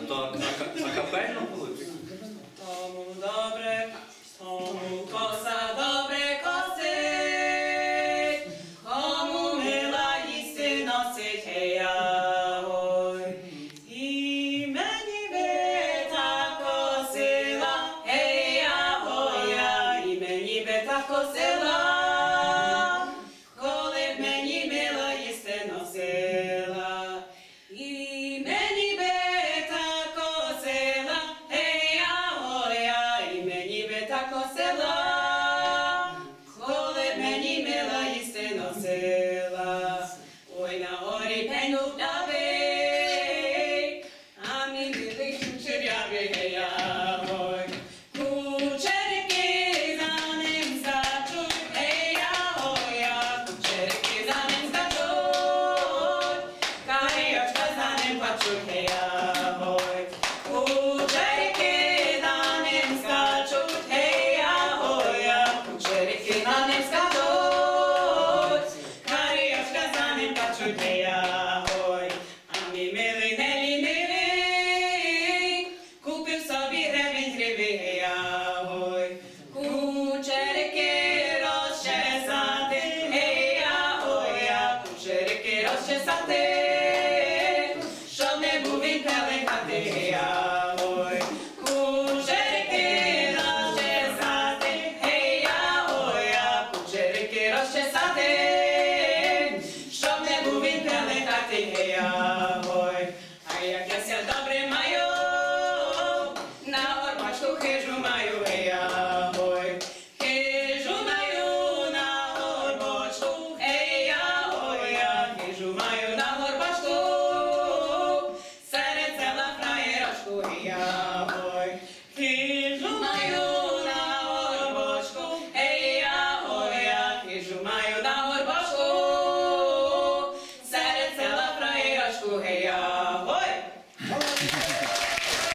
то ака- акапельно вийде? Тому добре, тому коса добре косить, кому мила їсти носить гея, ой. І мені би та косила, гея, гоя, і мені би та косила, da Concelão. Lamea hoy, ami mili neli neli, kupił sobie rebin grybia hoy, kuczerki rozczesaty, eja hoja, kuczerki rozczesaty, żadne mówi kalekaty, eja Rozczesate seja mais.